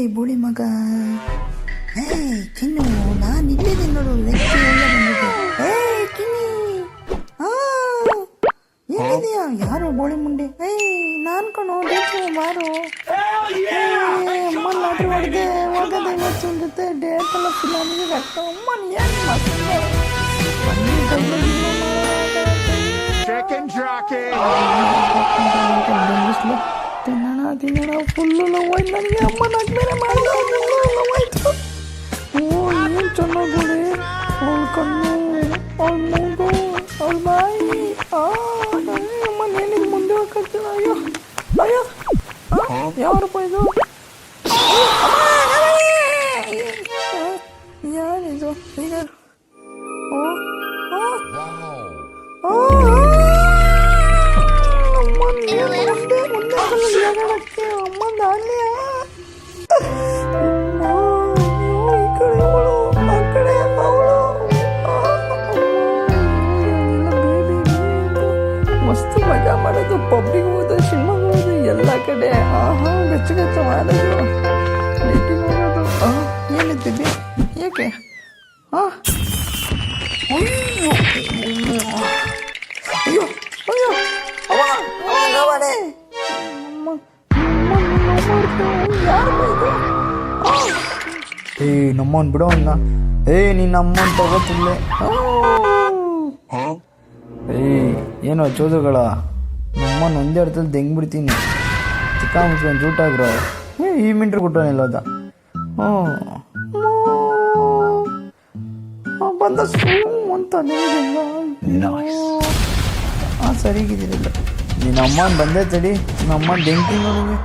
ಈ ಬೋಳಿ ಮಗ? ಏಯ್ ಚಿನ್ನು ನಾನು ಇಲ್ಲಿದ್ದೀನಿ ನೋಡು ಲೆಕ್ಕ ಎಲ್ಲ ಬಂದಿದೆ ಏಯ್ ಚಿನ್ನಿ ಎಲ್ಲಿದೆಯಾ ಯಾರು ಬೋಳಿ ಮುಂಡೆ ಏಯ್ ನಾನು ಕಣೋ ಬೇಕು ಮಾರು. ಅಮ್ಮ ಲಾಟ್ರಿ ಹೊಡೆದೆ ಹೋಗದೆ ಇವತ್ತು ಜೊತೆ ಡೇಟ್ ಎಲ್ಲ ಫಿಲ್ ಆಗಿದೆ. ರಕ್ತ ಅಮ್ಮನ ಏನು ಮಸ್ತ್ Chicken jockey. ಬಿಸಿಲು ತಿನ್ನೋಣ ತಿನ್ನೋಣ ಫುಲ್ಲು ನೋವಾಯ್ತು ನನಗೆ ಅಮ್ಮ ನಾಲ್ಕು ಬೇರೆ ಮಾಡಿದ ನೋವಾಯ್ತು ಓ ಏನು ಚೆನ್ನಾಗಿದೆ ಅವಳ ಕಣ್ಣು ಅವಳ ಮೂಗು ಅವಳ ಬಾಯಿ ಆ ನನಗೆ ಅಮ್ಮ ನೇಣಿಗೆ ಮುಂದೆ ಕಡೆ. ಆಹಾ ಗಚ್ಚ ಗಚ್ಚ ಮಾಡೋದು ಡೇಟಿಂಗ್ ಹೋಗೋದು ಆ, ಏನಿದ್ದೀವಿ ಏಕೆ? ಅಯ್ಯೋ ಅಯ್ಯೋ ಅವನೇ ಏ ನಮ್ಮನ್ ಬಿಡೋ ಅನ್ನ ಏ ನೀನ್ ನಮ್ಮನ್ ತಗೋತಿಲ್ಲೆ ಏ ಏನೋ ಚೋದುಗಳ ನಮ್ಮನ್ ಒಂದೇ ಅರ್ಥದಲ್ಲಿ ದೆಂಗ್ ಬಿಡ್ತೀನಿ? ಚಿಕ್ಕ ಮುಚ್ಕೊಂಡು ಜೂಟಾಗ್ರೋ ಏ, ಈ ಮಿಂಟ್ರ್ ಕೊಟ್ಟವನಿಲ್ಲ ಹ್ಞೂ ಬಂದ ಅಂತ ಹಾಂ ಸರಿಗಿದ್ದಿಲ್ಲ ನಿನ್ನ ಅಮ್ಮನ ಬಂದೆ ತಡಿ. ನಮ್ಮ ಅಮ್ಮ ನೋಡಿಗೆ ನೋಡಿ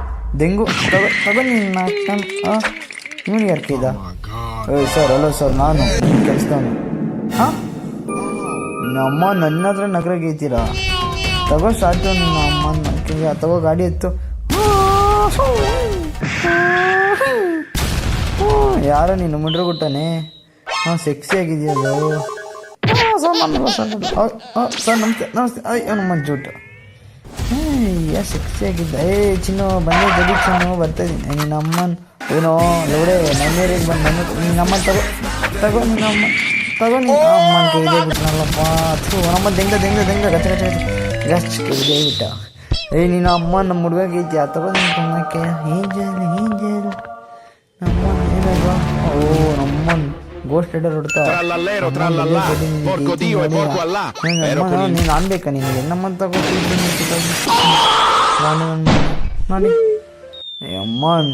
ತಗೋ ತಗೋ ನಿನ್ನ ಹಾಂ ಇವನಿಗೆ ಯಾರ್ಕಿದ ಏ ಸರ್ ಹಲೋ ಸರ್ ನಾನು ಕೆಲಸದವನು. ಹಾಂ? ಅಮ್ಮ ನನ್ನ ಹತ್ರ ನಗರಾಗೈತೀರಾ ತಗೋ ಸಾಧ್ಯ ನಿಮ್ಮ ಅಮ್ಮನ ತಗೋ ಗಾಡಿ ಎತ್ತು. ಯಾರೋ ನೀನು ಮುಂಡ್ರ ಗುಟ್ಟನೆ ಹಾಂ ಸೆಕ್ಸಿ ಆಗಿದೆಯಲ್ಲ. ಸರ್ ನಮಸ್ತೆ ನಮಸ್ತೆ. ಅಯ್ಯೋ ನಮ್ಮ ಜೂಟು. ಯಾ ಸೆಕ್ಸಿ ಆಗಿದ್ದ? ಏ, ಚಿನ್ನು, ಬಂದೆ ಜಡಿ ಚಿನ್ನು, ಬರ್ತಾ ನಿನ್ನ ಅಮ್ಮನ, ಏನೋ ಎವಡೆ ನನ್ನೇರಿಗೆ ಬಂದು ನನ್ನ ನಿನ್ನ ಅಮ್ಮ ತಗೋ ತಗೋ, ನಿನ್ನ ಅಮ್ಮ ತಗೋ, ನಿನ್ನ ಅಮ್ಮನ ಕೈದೇ ಬಿಟ್ಟನಲ್ಲಪ್ಪ ಥೂ ನಮ್ಮ ದೆಂಗ ದೆಂಗ ದೆಂಗ, ಗಚ್ಚ ಗಚ್ಚ ಗಚ್ಚ. ಗಚ್ಚ ಬಿಟ್ಟ. ಏ ನಿನ್ನ ಅಮ್ಮ ನಮ್ಮ ಹುಡುಗ ಐತಿ ಆ ತಗೋ ನಿನ್ನ ಕಣ್ಣಕ್ಕೆ ಏಂಜಲ್ ಏಂಜಲ್. ನಮ್ಮ ಏನಲ್ವ ಓ ನಮ್ಮನ್ ಗೋಸ್ಟ್ ರೈಡರ್ ಹೊಡ್ತಾ. ನೀನು ಅನ್ಬೇಕಾ ನಿನಗೆ? ನಮ್ಮಂತ ನಾನು ನೋಡಿ ಅಮ್ಮನ್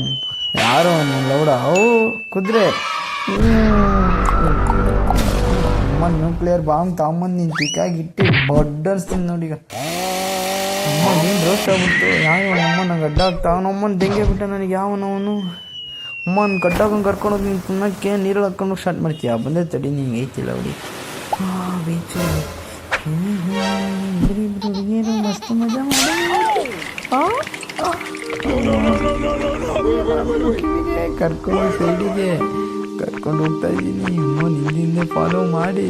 ಯಾರು ಲೌಡ? ಓ ಕುದುರೆ. ನ್ಯೂ ನ್ಯೂಕ್ಲಿಯರ್ ಬಾಂಬ್ ತಾಂಬಂದು ನಿನ್ ಚಿಕ್ಕಾಗಿ ಇಟ್ಟು ಬಡ್ಡರ್ಸ್ತೀನಿ ನೋಡಿ ಈಗ. ಅಮ್ಮ ನೀನು ರೋಸ್ಟ್ ಆಗ್ಬಿಡ್ತು? ಯಾವ ಅಮ್ಮನ ಗಡ್ಡ ಆಗ್ತಾ ಅವನಮ್ಮನ ದೆಂಗೆ ಬಿಟ್ಟ ನನಗೆ ಯಾವನವನು ಅಮ್ಮನ ಗಡ್ಡಾಕೊಂಡು ಕರ್ಕೊಂಡೋಗಿ ನೀನು ತಿನ್ನಕ್ಕೆ ನೀರಲ್ಲಿ ಹಾಕೊಂಡು ಸ್ಟಾರ್ಟ್ ಮಾಡ್ತೀಯ? ಬಂದೆ ತಡಿ, ನಿಂಗೆ ಐತಿಲ್ಲ ಅವಳಿ ಬೀಚು. ಹುಡುಗಿಯರು, ಮಸ್ತ್ ಮಜಾ ಮಾಡಿ. ಕರ್ಕೊಂಡು ಸೈಡಿಗೆ ಕರ್ಕೊಂಡು ಹೋಗ್ತಾ ಇದ್ದೀನಿ. ಅಮ್ಮನ ಹಿಂದಿಂದೆ ಫಾಲೋ ಮಾಡಿ.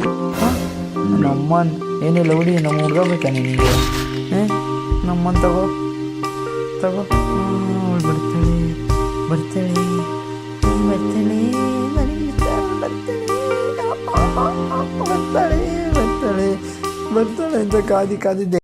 ನಮ್ಮನ್ ಏನಿಲ್ಲ ಹುಡಿ ನಮ್ಮ ಹುಡುಗ ಬೇಕಾ ನಿನಗೆ? ಏ ನಮ್ಮನ್ ತಗೋ. ತಗೋ. ಬರ್ತಾಳೆ ಬರ್ತಾಳೆ ಬರ್ತಾಳೆ ಬರ್ತಾಳೆ ಬರ್ತಾಳೆ ಬರ್ತಾಳೆ ಅಂತ ಕಾದಿ ಕಾದಿದ್ದೆ.